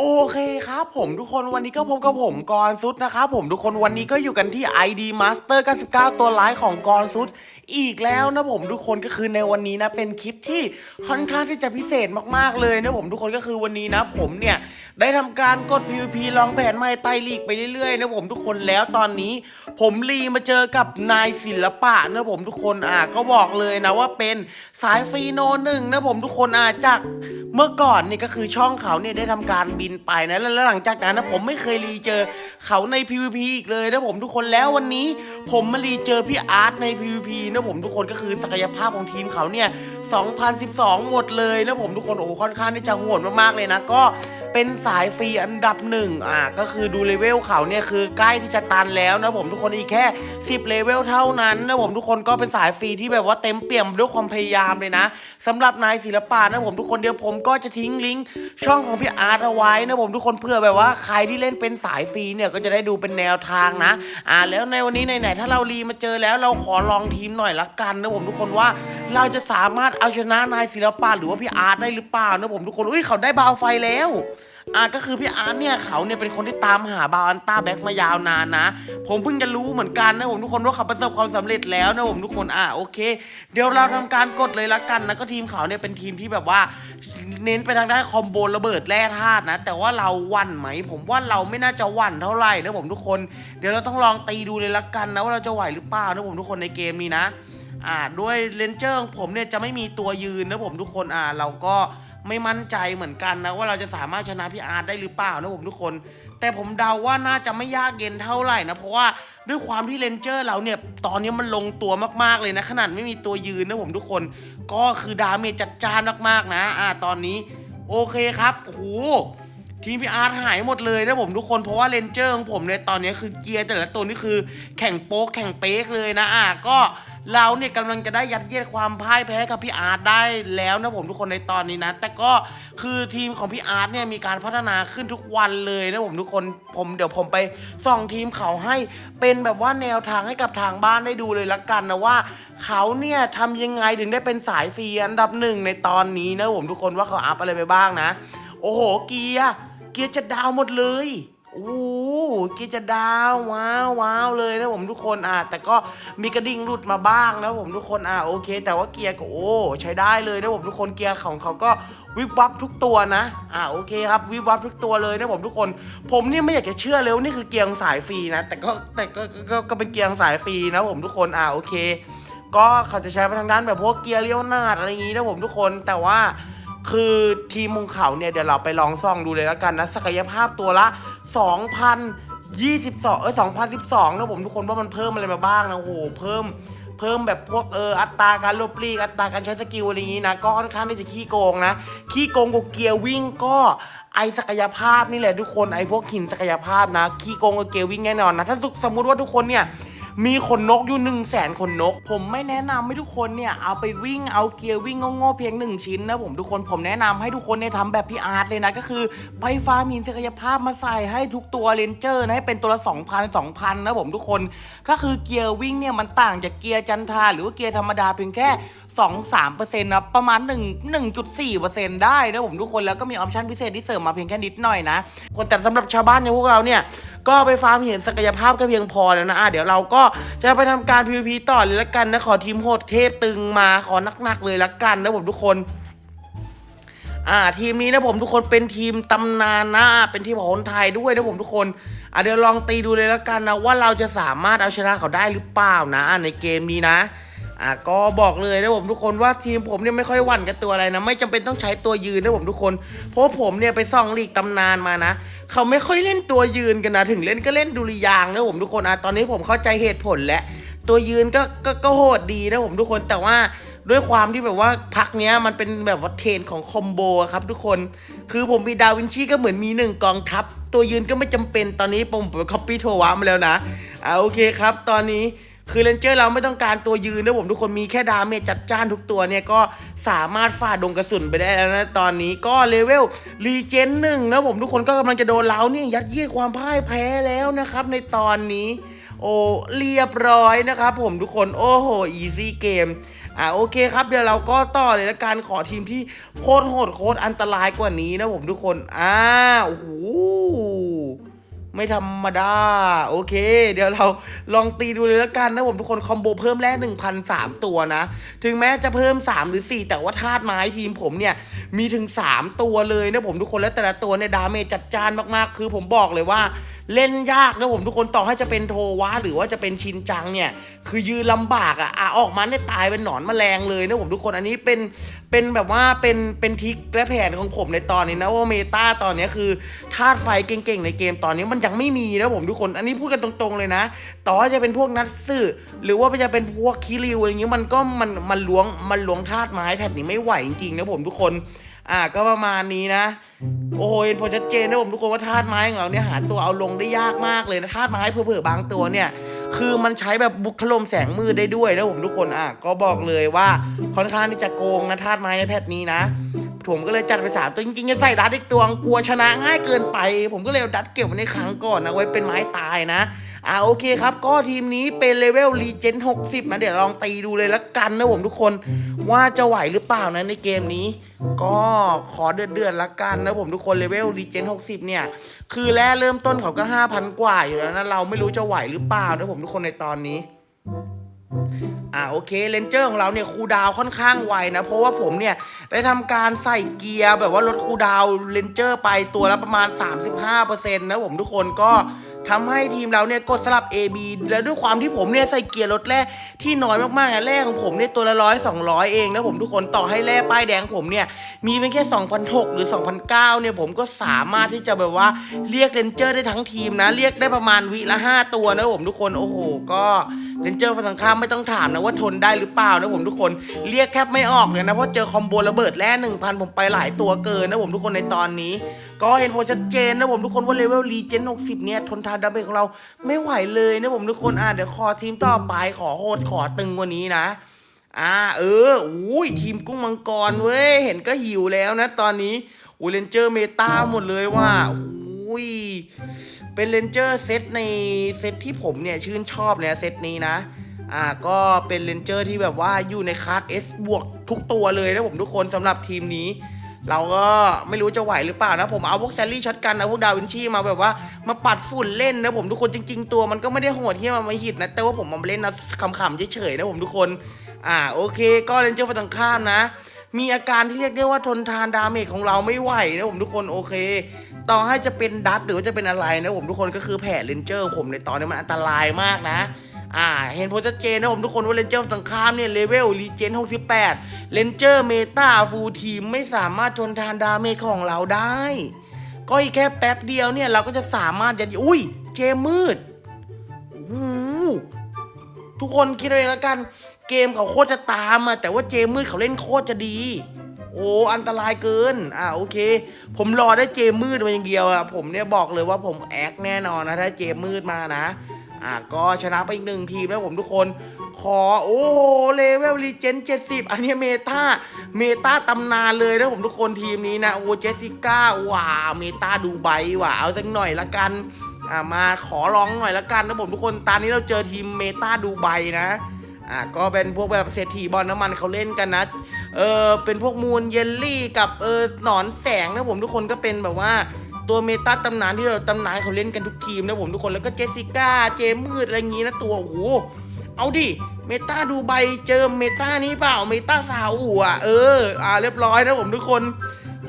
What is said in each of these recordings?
โอเคครับผมทุกคนวันนี้ก็พบกับผมกรซุดนะครับผมทุกคนวันนี้ก็อยู่กันที่ ID Master 99 ตัวร้ายของกรซุดอีกแล้วนะผมทุกคนก็คือในวันนี้นะเป็นคลิปที่ค่อนข้างที่จะพิเศษมากๆเลยนะผมทุกคนก็คือวันนี้นะผมเนี่ย ได้ทำการกด PVP ลองแผนใหม่ไต่ลีกไปเรื่อยๆนะผมทุกคนแล้วตอนนี้ ผมรีมาเจอกับนายศิลปะนะผมทุกคนอะก็บอกเลยนะว่าเป็นสายฟรีโนหนึ่งนะผมทุกคนอะจากเมื่อก่อนนี่ก็คือช่องเขาเนี่ยได้ทำการบินไปนะแล้วแล้วหลังจากนั้นนะผมไม่เคยรีเจอเขาใน PVP อีกเลยนะผมทุกคนแล้ววันนี้ ผมมารีเจอพี่อาร์ตใน PVP นะผมทุกคนก็คือศักยภาพของทีมเขาเนี่ย 2012 หมดเลยนะผมทุกคนโอ้โหค่อนข้างที่จะโหดมากๆเลยนะ ก็เป็นสายฟรีอันดับหนึ่งอะก็คือดูเลเวลเขาเนี่ยคือใกล้ที่จะตันแล้วนะผมทุกคนอีกแค่ 10 เลเวลเท่านั้นนะผมทุกคนก็เป็นสายฟรีที่แบบว่าเต็มเปี่ยมด้วยความพยายามเลยนะสำหรับนายศิลปะนะผมทุกคนเดี๋ยวผมก็จะทิ้งลิงก์ช่องของพี่อาร์ตเอาไว้นะผมทุกคนเพื่อแบบว่าใครที่เล่นเป็นสายฟรีเนี่ยก็จะได้ดูเป็นแนวทางนะ อ่าแล้วในวันนี้ไหนๆถ้าเรารีมาเจอแล้วเราขอลองทีมหน่อยละกันนะผมทุกคนว่าเราจะสามารถเอาชนะนายศิลปะหรือว่าพี่อาร์ตได้หรือเปล่านะผมทุกคนอุ้ยเขาได้บาวไฟแล้วอ่าก็คือพี่อาร์ตเนี่ยเขาเนี่ยเป็นคนที่ตามหาบาอันต้าแบ็กมายาวนานนะ ผมเพิ่งจะรู้เหมือนกันนะผมทุกคนว่าเขาประสบความสำเร็จแล้วนะผมทุกคนอ่าโอเค เดี๋ยวเราทำการกดเลยละกันนะก็ทีมเขาเนี่ยเป็นทีมที่แบบว่าเน้นไปทางด้านคอมโบระเบิดแร่ธาตุนะ แต่ว่าเราวันไหม ผมว่าเราไม่น่าจะวันเท่าไหร่นะผมทุกคน เดี๋ยวเราต้องลองตีดูเลยละกันนะว่าเราจะไหวหรือเปล่านะผมทุกคนในเกมนี้นะ อ่าด้วยเลนเจอร์ของผมเนี่ยจะไม่มีตัวยืนนะผมทุกคนอ่าเราก็ไม่มั่นใจเหมือนกันนะว่าเราจะสามารถชนะพี่อาร์ตได้หรือเปล่านะผมทุกคน แต่ผมเดาว่าน่าจะไม่ยากเย็นเท่าไหร่นะเพราะว่าด้วยความที่เลนเจอร์เราเนี่ยตอนนี้มันลงตัวมากๆเลยนะขนาดไม่มีตัวยืนนะผมทุกคน ก็คือดาเมจจัดจ้านมากๆนะ อ่าตอนนี้โอเคครับโอ้โห ทีมพี่อาร์ตหายหมดเลยนะผมทุกคนเพราะว่าเลนเจอร์ของผมเนี่ยตอนนี้คือเกียร์แต่ละตัวนี่คือแข่งโป๊กแข่งเป๊กเลยนะอะก็เราเนี่ยกำลังจะได้ยัดเยียดความพ่ายแพ้กับพี่อาร์ตได้แล้วนะผมทุกคนในตอนนี้นะ แต่ก็คือทีมของพี่อาร์ตเนี่ยมีการพัฒนาขึ้นทุกวันเลยนะผมทุกคนผมเดี๋ยวผมไปส่องทีมเขาให้เป็นแบบว่าแนวทางให้กับทางบ้านได้ดูเลยละกันนะว่า เขาเนี่ยทำยังไงถึงได้เป็นสายฟรีอันดับหนึ่งในตอนนี้นะผมทุกคนว่าเขาอัพอะไรไปบ้างนะ โอ้โหเกียร์ กียร์จะดาวหมดเลยโอ้เกียร์จะดาวว้าวว้าวเลยนะผมทุกคนอะแต่ก็มีกระดิ่งหลุดมาบ้างนะผมทุกคนอะโอเค แต่ว่าเกียร์ก็โอ้ใช้ได้เลยนะผมทุกคนเกียร์ของเขาก็วิบวับทุกตัวนะ อะโอเคครับวิบวับทุกตัวเลยนะผมทุกคน ผมเนี่ยไม่อยากจะเชื่อเลยว่านี่คือเกียร์สายฟรีนะ แต่ก็แต่ก็ก็ก็เป็นเกียร์สายฟรีนะผมทุกคนอะโอเค ก็เขาจะใช้ไปทางด้านแบบพวกเกียร์เลี้ยวหน้าดอะไรอย่างงี้นะผมทุกคนแต่ว่า คือทีมมุงเขาเนี่ยเดี๋ยวเราไปลองซ่องดูเลยแล้วกันนะ ศักยภาพตัวละ 2,022 เอ้ย2,012 นะผมทุกคนว่ามันเพิ่มอะไรมาบ้างนะโอ้โหเพิ่มเพิ่มแบบพวกเอออัตราการลบลีกอัตราการใช้สกิลอะไรอย่างนี้นะ ก็ค่อนข้างที่จะขี้โกงนะ ขี้โกงกับเกียร์วิ่งก็ไอศักยภาพนี่แหละทุกคนไอพวกหินศักยภาพนะ ขี้โกงกับเกียร์วิ่งแน่นอนนะ ถ้าสมมุติว่าทุกคนเนี่ย มีขนนกอยู่หนึ่งแสนขนนก ผมไม่แนะนำให้ทุกคนเนี่ยเอาไปวิ่งเอาเกียร์วิ่งโง่ๆเพียงหนึ่งชิ้นนะผมทุกคนผมแนะนำให้ทุกคนเนี่ยทำแบบพี่อาร์ตเลยนะก็คือไปฟาร์มหินศักยภาพมาใส่ให้ทุกตัวเลนเจอร์นะให้เป็นตัวละ2,000 2,000นะผมทุกคนก็คือเกียร์วิ่งเนี่ยมันต่างจากเกียร์จันทราหรือว่าเกียร์ธรรมดาเพียงแค่ 2 3เปอร์เซ็นต์นะประมาณ 1 1.4เปอร์เซ็นต์ได้นะผมทุกคนแล้วก็มีออปชั่นพิเศษที่เสริมมาเพียงแค่นิดหน่อยนะคนแต่สำหรับชาวบ้านอย่างพวกเราเนี่ยก็ไปฟาร์มเห็นศักยภาพก็เพียงพอแล้วนะอะเดี๋ยวเราก็จะไปทำการ PVP ต่อเลยละกันนะขอทีมโหดเทพตึงมาขอหนักๆเลยละกันนะผมทุกคนอ่าทีมนี้นะผมทุกคนเป็นทีมตำนานนะเป็นทีมของคนไทยด้วยนะผมทุกคนอะเดี๋ยวลองตีดูเลยล้วกันนะว่าเราจะสามารถเอาชนะเขาได้หรือเปล่านะในเกมนี้นะ อะก็บอกเลยนะผมทุกคนว่าทีมผมเนี่ยไม่ค่อยหวั่นกับตัวอะไรนะไม่จำเป็นต้องใช้ตัวยืนนะผมทุกคน เพราะผมเนี่ยไปส่องลีกตำนานมานะเขาไม่ค่อยเล่นตัวยืนกันนะถึงเล่นก็เล่นดุริยางนะผมทุกคนอะตอนนี้ผมเข้าใจเหตุผลแล้วตัวยืนก็ก็ก็โหดดีนะผมทุกคนแต่ว่าด้วยความที่แบบว่าพักเนี้ยมันเป็นแบบว่าเทรนของคอมโบครับทุกคน คือผมมีดาวินชีก็เหมือนมีหนึ่งกองทัพ ตัวยืนก็ไม่จำเป็นตอนนี้ผมคัปปี้โทวามาแล้วนะอ่าโอเคครับ ตอนนี้ คือเลนเจอร์เราไม่ต้องการตัวยืนนะผมทุกคนมีแค่ดาเมจจัดจ้านทุกตัวเนี่ยก็สามารถฝ่าดงกระสุนไปได้แล้วนะตอนนี้ก็เลเวลรีเจนหนึ่งนะผมทุกคนก็กำลังจะโดนเราเนี่ยยัดเยียดความพ่ายแพ้แล้วนะครับ ในตอนนี้โอ้เรียบร้อยนะครับผมทุกคนโอ้โหอีซี่เกมอ่าโอเคครับเดี๋ยวเราก็ต่อเลยละกันขอทีมที่โคตรโหดโคตรอันตรายกว่านี้นะผมทุกคนอ่าโอ้โห ไม่ธรรมดา โอเค เดี๋ยวเราลองตีดูเลยละกันนะผมทุกคนคอมโบเพิ่มแรก1,003ตัวนะ ถึงแม้จะเพิ่ม 3 หรือ 4 แต่ว่าธาตุไม้ทีมผมเนี่ย มีถึง 3 ตัวเลยนะผมทุกคนและแต่ละตัวเนี่ยดาเมจจัดจ้านมากๆ คือผมบอกเลยว่า เล่นยากนะผมทุกคนต่อให้จะเป็นโทวะหรือว่าจะเป็นชินจังเนี่ย คือยืนลำบากอะอะออกมาเนี่ยตายเป็นหนอนแมลงเลยนะผมทุกคนอันนี้เป็นเป็นแบบว่าเป็นเป็นทิกและแผนของผมในตอนนี้นะว่าเมตาตอนนี้คือธาตุไฟเก่งๆในเกมตอนนี้มันยังไม่มีนะผมทุกคน อันนี้พูดกันตรงๆเลยนะ ต่อให้จะเป็นพวกนัดสื่อหรือว่าจะเป็นพวกคิริวอะไรอย่างเงี้ยมันก็มันมันล้วงมันล้วงธาตุไม้แผ่นนี้ไม่ไหวจริงๆนะผมทุกคน อ่าก็ประมาณนี้นะ โอ้ยเห็นผลชัดเจนนะผมทุกคนว่าธาตุไม้ของเราเนี่ยหาตัวเอาลงได้ยากมากเลยนะธาตุไม้เผื่อๆบางตัวเนี่ยคือมันใช้แบบบุกถล่มแสงมืดได้ด้วยนะผมทุกคนอะก็บอกเลยว่าค่อนข้างที่จะโกงนะธาตุไม้ในแพทนี้นะ ผมก็เลยจัดไปสามตัวจริงๆจะใส่ดัดอีกตัวกลัวชนะง่ายเกินไป ผมก็เลยดัดเก็บไว้ในครั้งก่อนนะไว้เป็นไม้ตายนะ อ่าโอเคครับ ก็ทีมนี้เป็นเลเวลรีเจน60 นะเดี๋ยวลองตีดูเลยละกันนะผมทุกคนว่าจะไหวหรือเปล่านะในเกมนี้ ก็ขอเดือดๆละกันนะผมทุกคนเลเวลรีเจน60 เนี่ย คือแรกเริ่มต้นเขาก็ 5,000 กว่าอยู่แล้วนะเราไม่รู้จะไหวหรือเปล่านะผมทุกคนในตอนนี้อ่าโอเคเลนเจอร์ของเราเนี่ยคูดาวค่อนข้างไวนะ เพราะว่าผมเนี่ยได้ทำการใส่เกียร์แบบว่าลดคูดาวเลนเจอร์ไปตัวละประมาณ 35%นะผมทุกคนก็ ทำให้ทีมเราเนี่ยกดสลับ AB แล้วด้วยความที่ผมเนี่ยใส่เกียร์รถแร่ที่น้อยมากๆนะแร่ของผมเนี่ยตัวละร้อยสองร้อยเองนะผมทุกคนต่อให้แร่ป้ายแดงผมเนี่ยมีเป็นแค่2,006หรือ2,009เนี่ยผมก็สามารถที่จะแบบว่าเรียกเลนเจอร์ได้ทั้งทีมนะ เรียกได้ประมาณวิละ 5 ตัวนะผมทุกคนโอ้โหก็ เลนเจอร์ฝั่งตรงข้ามไม่ต้องถามนะว่าทนได้หรือเปล่านะผมทุกคนเรียกแทบไม่ออกเลยนะเพราะเจอคอมโบระเบิดแร่1,000ผมไปหลายตัวเกินนะผมทุกคนในตอนนี้ ก็เห็นผลชัดเจนนะผมทุกคนว่าเลเวลรีเจน60 เนี่ยทนทานดาเมจของเราไม่ไหวเลยนะผมทุกคนอะเดี๋ยวขอทีมต่อไปขอโหดขอตึงกว่านี้นะอ่าเอออุ้ยทีมกุ้งมังกรเว้ยเห็นก็หิวแล้วนะตอนนี้อูเลนเจอร์เมตาหมดเลยว่าอุ้ย เป็นเลนเจอร์เซตในเซตที่ผมเนี่ยชื่นชอบเลยนะเซตนี้นะ อ่าก็เป็นเลนเจอร์ที่แบบว่าอยู่ในคลาส S บวกทุกตัวเลยนะผมทุกคนสำหรับทีมนี้ เราก็ไม่รู้จะไหวหรือเปล่านะ ผมเอาพวกแซลลี่ช็อตกันเอาพวกดาวินชีมาแบบว่ามาปัดฝุ่นเล่นนะผมทุกคนจริง ๆ ตัวมันก็ไม่ได้โหดที่มันมาหิดนะ แต่ว่าผมมาเล่นนะขำๆเฉยๆนะผมทุกคน อ่าโอเค ก็เลนเจอร์ฝั่งตรงข้ามนะ มีอาการที่เรียกได้ว่าทนทานดาเมจของเราไม่ไหวนะผมทุกคนโอเค ต่อให้จะเป็นดัตหรือว่าจะเป็นอะไรนะผมทุกคนก็คือแผลเลนเจอร์ ผมในตอนนี้มันอันตรายมากนะอ่าเห็นผลชัดเจนนะผมทุกคนว่าเลนเจอร์ฝั่งขามเนี่ยเลเวลรีเจน 68 เลนเจอร์เมตาฟูลทีมไม่สามารถทนทานดาเมจของเราได้ ก็อีกแค่แป๊บเดียวเนี่ยเราก็จะสามารถจะอุ้ยเกมมืดโอ้โห ทุกคนคิดเลยแล้วกัน เกมเขาโคตรจะตามอะแต่ว่าเจมืดเขาเล่นโคตรจะดี โอ้อันตรายเกิน อ่าโอเค ผมรอได้เจมืดมาอย่างเดียวอะผมเนี่ยบอกเลยว่าผมแอคแน่นอนนะถ้าเจมืดมานะ อ่าก็ชนะไปอีกหนึ่งทีมแล้วผมทุกคน ขอโอ้โหเลเวลรีเจนเจ็ดสิบอันนี้เมตาเมตาตำนานเลยนะผมทุกคนทีมนี้นะโอ้เจสสิก้าว้าเมตาดูไบว่ะเอาสักหน่อยละกัน อ่ามาขอร้องหน่อยละกันนะผมทุกคนตอนนี้เราเจอทีมเมตาดูไบนะอ่าก็เป็นพวกแบบเศรษฐีบอลน้ำมันเขาเล่นกันนะเออเป็นพวกมูลเยลลี่กับเออหนอนแสงนะผมทุกคนก็เป็นแบบว่าตัวเมตาตำนานที่เราตำนานเขาเล่นกันทุกทีมนะผมทุกคนแล้วก็เจสสิก้าเจมืดอะไรอย่างงี้นะตัวโอ้โหเอาดิเมตาดูใบเจอเมตานี้เปล่าเมตาสาวอู่อะเอออ่าเรียบร้อยนะผมทุกคน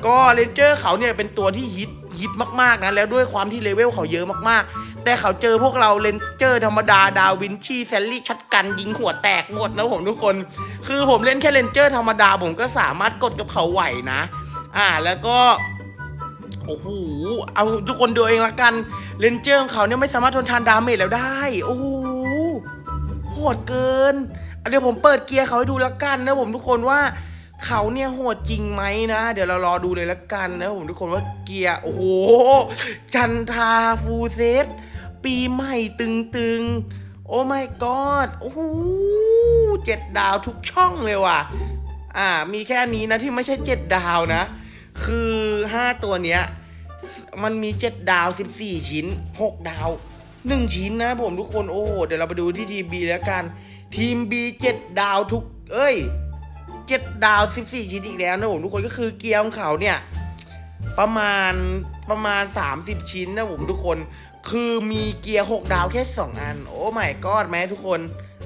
ก็เลนเจอร์เขาเนี่ยเป็นตัวที่ฮิต ฮิตมากๆนะแล้วด้วยความที่เลเวลเขาเยอะมากๆ แต่เขาเจอพวกเราเลนเจอร์ธรรมดาดาวินชีแซลลี่ชัดกันยิงหัวแตกหมดนะผมทุกคน คือผมเล่นแค่เลนเจอร์ธรรมดาผมก็สามารถกดกับเขาไหวนะ อ่าแล้วก็โอ้โห เอาทุกคนดูเองละกัน เลนเจอร์ของเขาเนี่ยไม่สามารถทนทานดาเมจแล้วได้ โอ้โห โหดเกิน เดี๋ยวผมเปิดเกียร์เขาให้ดูละกันนะผมทุกคนว่า เขาเนี่ยโหดจริงไหมนะ เดี๋ยวเรารอดูเลยละกันนะผมทุกคนว่าเกียร์โอ้โห จันทาฟูเซตปีใหม่ตึงๆ โอ้ my god โอ้โหเจ็ดดาวทุกช่องเลยว่ะ อ่า มีแค่นี้นะที่ไม่ใช่เจ็ดดาวนะ คือห้าตัวเนี้ย มันมีเจ็ดดาวสิบสี่ชิ้นหกดาวหนึ่งชิ้นนะผมทุกคนโอ้โหเดี๋ยวเราไปดูที่ทีม B แล้วกัน ทีม B เจ็ดดาวทุก เอ้ย เจ็ดดาว 14 ชิ้นอีกแล้วนะผมทุกคนก็คือเกียร์ของเขาเนี่ย ประมาณประมาณ 30 ชิ้นนะผมทุกคน คือมีเกียร์ 6 ดาวแค่ 2 อัน โอ้ไม่กอดแม้ทุกคน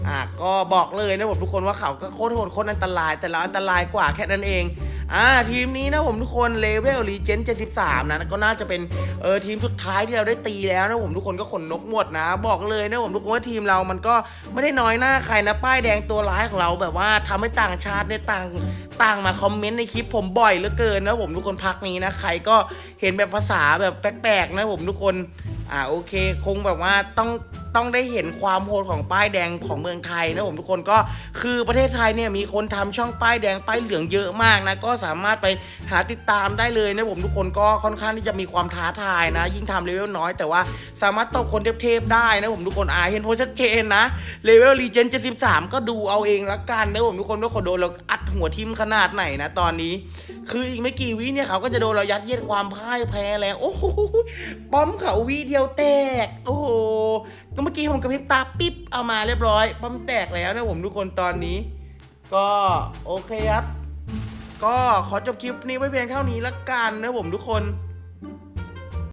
อะก็บอกเลยนะผมทุกคนว่าเขาก็โคตรโหดโคตรอันตราย แต่เราอันตรายกว่าแค่นั้นเอง อ่าทีมนี้นะผมทุกคนเลเวลรีเจน73นะก็น่าจะเป็นเออทีมสุดท้ายที่เราได้ตีแล้วนะผมทุกคนก็ขนนกหมดนะ บอกเลยนะผมทุกคนว่าทีมเรามันก็ไม่ได้น้อยหน้าใครนะป้ายแดงตัวร้ายของเราแบบว่าทำให้ต่างชาติในต่างต่างมาคอมเมนต์ในคลิปผมบ่อยเหลือเกินนะผมทุกคนพักนี้นะใครก็เห็นแบบภาษาแบบแปลกๆนะผมทุกคนอ่าโอเค คงแบบว่าต้อง ต้องได้เห็นความโหดของป้ายแดงของเมืองไทยนะผมทุกคนก็คือประเทศไทยเนี่ยมีคนทำช่องป้ายแดงป้ายเหลืองเยอะมากนะก็สามารถไปหาติดตามได้เลยนะผมทุกคนก็ค่อนข้างที่จะมีความท้าทายนะ ยิ่งทำเลเวลน้อยแต่ว่าสามารถตบคนเทพๆได้นะผมทุกคนอ่าเห็นโพชัดเจนนะเลเวลรีเจน73ก็ดูเอาเองละกันนะผมทุกคนว่าเขาโดนเราอัดหัวทิมขนาดไหนนะตอนนี้ คืออีกไม่กี่วิเนี่ยเขาก็จะโดนเรายัดเยียดความพ่ายแพ้แล้วโอ้โหป้อมเขาวิเดียวแตก โอ้โห ก็เมื่อกี้ผมกระพริบตาปิ๊บเอามาเรียบร้อยปั๊มแตกแล้วนะผมทุกคนตอนนี้ ก็โอเคครับ ก็ขอจบคลิปนี้ไว้เพียงเท่านี้ละกันนะผมทุกคน